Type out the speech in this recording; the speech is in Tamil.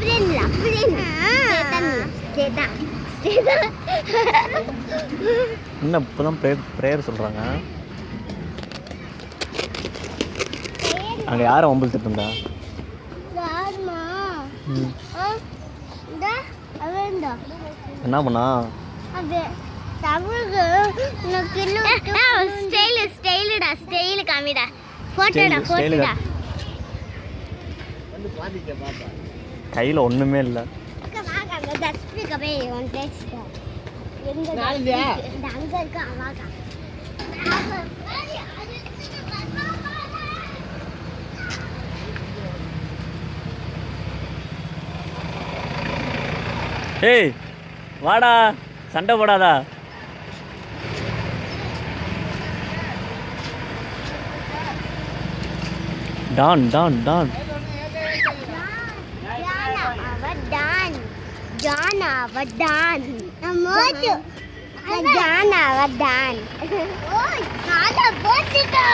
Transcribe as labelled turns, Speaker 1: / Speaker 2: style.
Speaker 1: அப்படின்னு ஸ்டேதான் ஸ்டேதான்
Speaker 2: என்ன இப்போ தான் ப்ரேயர் ப்ரேயர் சொல்கிறாங்க அங்கே யாரை.
Speaker 1: இந்த அவன்
Speaker 2: என்ன பண்ணா?
Speaker 1: Style ஸ்டைலுடா style காமிடா. ஃபோட்டோடா ஃபோட்டோடா
Speaker 2: கையில் ஒன்றுமே இல்லை. ஏய் வாடா சண்டை போடாதா. Don don
Speaker 1: don. அவதான் ஜானா அவதான் மோது ஜானா அவதான் ஓய் கால போட்டுட்டோம்